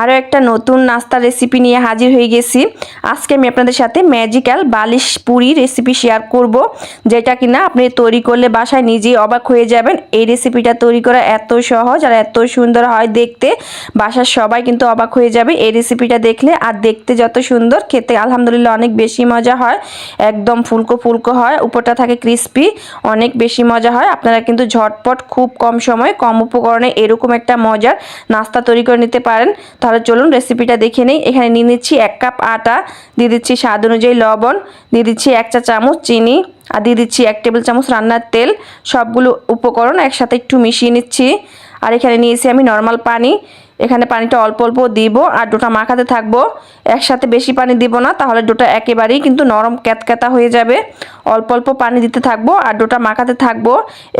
আরও একটা নতুন নাস্তার রেসিপি নিয়ে হাজির হয়ে গেছি। আজকে আমি আপনাদের সাথে ম্যাজিক্যাল বালিশ পুরি রেসিপি শেয়ার করব, যেটা কিনা আপনি তৈরি করলে বাসায় নিজেই অবাক হয়ে যাবেন। এই রেসিপিটা তৈরি করা এত সহজ আর এত সুন্দর হয় দেখতে। বাসার সবাই কিন্তু অবাক হয়ে যাবে এই রেসিপিটা দেখলে। আর দেখতে যত সুন্দর, খেতে আলহামদুলিল্লাহ অনেক বেশি মজা হয়। একদম ফুলকো ফুলকো হয়, উপরটা থাকে ক্রিস্পি অনেক বেশি মজা হয়। আপনারা কিন্তু ঝটপট খুব কম সময়, কম উপকরণে এরকম একটা মজার নাস্তা তৈরি করে নিতে পারেন। তাহলে চলুন রেসিপিটা দেখে নিই। এখানে নিয়ে নিচ্ছি এক কাপ আটা, দিয়ে দিচ্ছি স্বাদ অনুযায়ী লবণ, দিয়ে দিচ্ছি এক চা চামচ চিনি, আর দিয়ে দিচ্ছি এক টেবিল চামচ রান্নার তেল। সবগুলো উপকরণ একসাথে একটু মিশিয়ে নিচ্ছি। আর এখানে নিয়েছি আমি নর্মাল পানি। এখানে পানিটা অল্প অল্প দিব, আর ডোটা মাখাতে থাকব। একসাথে বেশি পানি দিব না, তাহলে ডোটা একেবারেই কিন্তু নরম ক্যাতক্যাতা হয়ে যাবে। অল্প অল্প পানি দিতে থাকব আর ডোটা মাখাতে থাকব।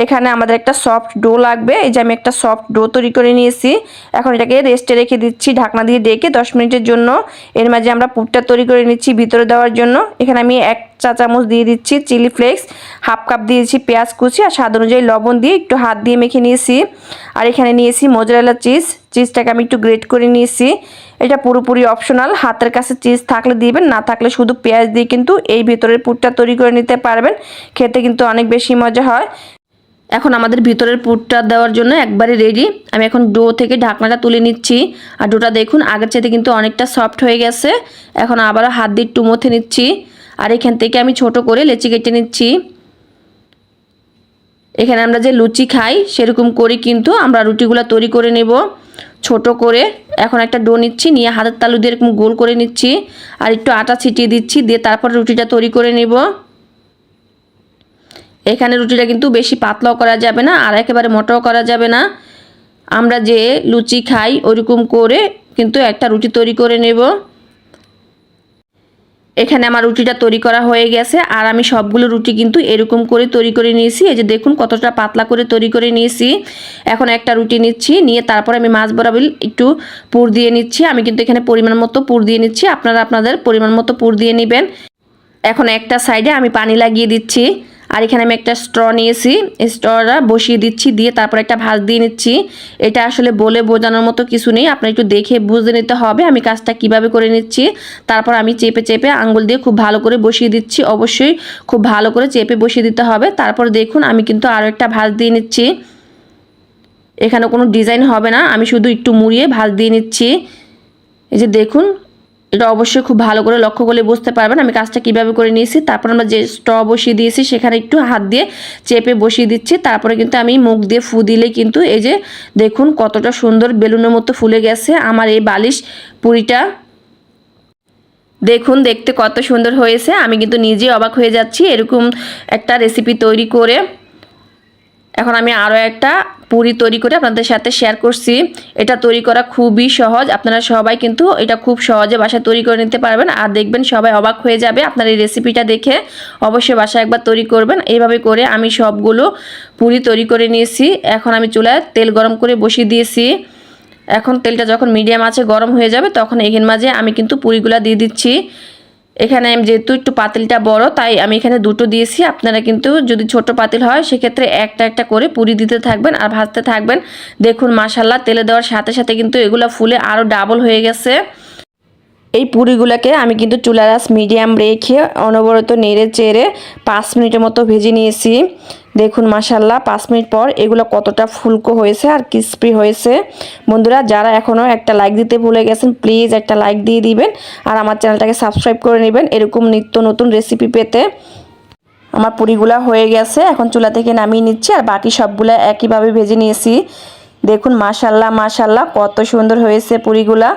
এখানে আমাদের একটা সফট ডো লাগবে। এই যে আমি একটা সফট ডো তৈরি করে নিয়েছি। এখন এটাকে রেস্টে রেখে দিচ্ছি, ঢাকনা দিয়ে ডেকে দশ মিনিটের জন্য। এর মাঝে আমরা পুরটা তৈরি করে নিচ্ছি ভিতরে দেওয়ার জন্য। এখানে আমি এক চা চামচ দিয়ে দিচ্ছি চিলি ফ্লেক্স হাফ কাপ দিয়েছি পেঁয়াজ কুচি আর স্বাদ অনুযায়ী লবণ দিয়ে একটু হাত দিয়ে মেখে নিয়েছি। আর এখানে নিয়েছি মোজারেলা চিজ চিজটাকে আমি একটু গ্রেট করে নিয়েছি। এটা পুরোপুরি অপশনাল হাতের কাছে চিজ থাকলে দিবেন, না থাকলে শুধু পেঁয়াজ দিয়ে কিন্তু এই ভেতরের পুরটা তৈরি করে নিতে পারবেন। খেতে কিন্তু অনেক বেশি মজা হয়। এখন আমাদের ভিতরের পুরটা দেওয়ার জন্য একবারে রেডি আমি এখন ডো থেকে ঢাকনাটা তুলে নিচ্ছি। আর ডোটা দেখুন, আগের চাইতে কিন্তু অনেকটা সফট হয়ে গেছে। এখন আবারও হাত দিয়ে একটু মথে নিচ্ছি। আর এখান থেকে আমি ছোট করে লেচি কেটে নিচ্ছি। এখানে আমরা যে লুচি খাই, সেরকম করে কিন্তু আমরা রুটিগুলো তৈরি করে নেব। ছোট করে এখন একটা ডো নিচ্ছি, নিয়ে হাতের তালু দিয়ে এরকম গোল করে নিচ্ছি, আর একটু আটা ছিটিয়ে দিচ্ছি, দিয়ে তারপর রুটিটা তৈরি করে নেব। এখানে রুটিটা কিন্তু বেশি পাতলাও করা যাবে না, আর একেবারে মোটাও করা যাবে না। আমরা যে লুচি খাই ওরকম করে কিন্তু একটা রুটি তৈরি করে নেব। এখানে আমার রুটিটা তৈরি করা হয়ে গেছে, আর আমি সবগুলো রুটি কিন্তু এরকম করে তৈরি করে নিয়েছি। এই যে দেখুন কতটা পাতলা করে তৈরি করে নিয়েছি। এখন একটা রুটি নিচ্ছি, নিয়ে তারপর আমি মাছ বরাবর একটু পুর দিয়ে নিচ্ছি। আমি কিন্তু এখানে পরিমাণ মতো পুর দিয়ে নিচ্ছি। আপনারা আপনাদের পরিমাণ মতো পুর দিয়ে নেবেন। এখন একটা সাইডে আমি পানি লাগিয়ে দিচ্ছি। আর এখানে আমি একটা স্ট্র নিয়েছি। স্ট্রটা বসিয়ে দিচ্ছি, দিয়ে তারপর একটা ভাঁজ দিয়ে নিচ্ছি। এটা আসলে বলে বোঝানোর মতো কিছু নেই। আপনার একটু দেখে বুঝে নিতে হবে আমি কাজটা কীভাবে করে নিচ্ছি। তারপর আমি চেপে চেপে আঙ্গুল দিয়ে খুব ভালো করে বসিয়ে দিচ্ছি। অবশ্যই খুব ভালো করে চেপে বসিয়ে দিতে হবে। তারপর দেখুন আমি কিন্তু আরও একটা ভাঁজ দিয়ে নিচ্ছি। এখানে কোনো ডিজাইন হবে না। আমি শুধু একটু মুড়িয়ে ভাজ দিয়ে নিচ্ছি। এই যে দেখুন এটা অবশ্যই খুব ভালো করে লক্ষ্য করলে বুঝতে পারবেন আমি কাজটা কীভাবে করে নিয়েছি। তারপর আমরা যে স্ট বসিয়ে দিয়েছি, সেখানে একটু হাত দিয়ে চেপে বসিয়ে দিচ্ছি। তারপরে কিন্তু আমি মুখ দিয়ে ফু দিলে কিন্তু এই যে দেখুন কতটা সুন্দর বেলুনের মতো ফুলে গেছে। আমার এই বালিশ পুরিটা দেখুন, দেখতে কত সুন্দর হয়েছে। আমি কিন্তু নিজে অবাক হয়ে যাচ্ছি। এরকম একটা রেসিপি তৈরি করে এখন আমি আরও একটা পুরি তৈরি করে আপনাদের সাথে শেয়ার করছি। এটা তৈরি করা খুবই সহজ। আপনারা সবাই কিন্তু এটা খুব সহজে বাসায় তৈরি করে নিতে পারবেন। আর দেখবেন সবাই অবাক হয়ে যাবে আপনার এই রেসিপিটা দেখে। অবশ্যই বাসায় একবার তৈরি করবেন। এইভাবে করে আমি সবগুলো পুরি তৈরি করে নিয়েছি। এখন আমি চুলায় তেল গরম করে বসিয়ে দিয়েছি। এখন তেলটা যখন মিডিয়াম আছে গরম হয়ে যাবে তখন এখান মাঝে আমি কিন্তু পুরিগুলা দিয়ে দিচ্ছি। এখানে যেহেতু একটু পাতিলটা বড়, তাই আমি এখানে দুটো দিয়েছি। আপনারা কিন্তু যদি ছোট পাতিল হয়, সেক্ষেত্রে একটা একটা করে পুরি দিতে থাকবেন আর ভাজতে থাকবেন। দেখুন মাসাল্লাহ তেলে দেওয়ার সাথে সাথে কিন্তু এগুলো ফুলে আরও ডাবল হয়ে গেছে। এই পুরিগুলোকে আমি কিন্তু চুলারাস মিডিয়াম রেখে অনবরত নেড়ে চেড়ে পাঁচ মিনিটের মতো ভেজে নিয়েছি। দেখুন মাসাল্লাহ পাঁচ মিনিট পর এগুলো কতটা ফুলকো হয়েছে আর ক্রিস্পি হয়েছে। বন্ধুরা, যারা এখনও একটা লাইক দিতে ভুলে গেছেন প্লিজ একটা লাইক দিয়ে দিবেন আর আমার চ্যানেলটাকে সাবস্ক্রাইব করে নেবেন এরকম নিত্য নতুন রেসিপি পেতে। আমার পুরিগুলা হয়ে গেছে, এখন চুলা থেকে নামিয়ে নিচ্ছি আর বাকি সবগুলা একইভাবে ভেজে নিয়েছি। দেখুন মাশাল্লাহ মাশাল্লাহ কত সুন্দর হয়েছে পুরিগুলা।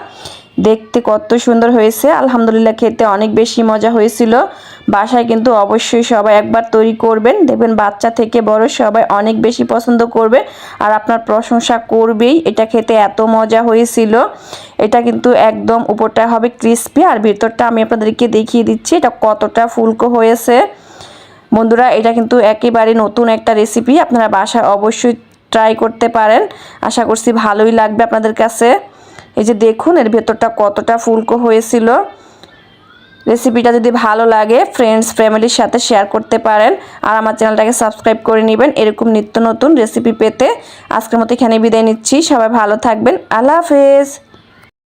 দেখতে কত সুন্দর হয়েছে। আলহামদুলিল্লাহ খেতে অনেক বেশি মজা হয়েছিল। বাসায় কিন্তু অবশ্যই সবাই একবার তৈরি করবেন। দেখবেন বাচ্চা থেকে বড় সবাই অনেক বেশি পছন্দ করবে। আর আপনার প্রশংসা করবেই। এটা খেতে এত মজা হয়েছিল। এটা কিন্তু একদম উপরটা হবে ক্রিস্পি আর ভিতরটা আমি আপনাদেরকে দেখিয়ে দিচ্ছি এটা কতটা ফুলকো হয়েছে। বন্ধুরা, এটা কিন্তু একেবারে নতুন একটা রেসিপি আপনারা বাসায় অবশ্যই ট্রাই করতে পারেন। আশা করছি ভালোই লাগবে আপনাদের কাছে। এই যে দেখুন, এর ভেতরটা কতটা ফুলকো হয়েছিল। রেসিপিটা যদি ভালো লাগে ফ্রেন্ডস ফ্যামিলির সাথে শেয়ার করতে পারেন। আর আমার চ্যানেলটাকে সাবস্ক্রাইব করে নেবেন, এরকম নিত্য নতুন রেসিপি পেতে। আজকের মতো এখানে বিদায় নিচ্ছি। সবাই ভালো থাকবেন। আল্লাহ হাফেজ।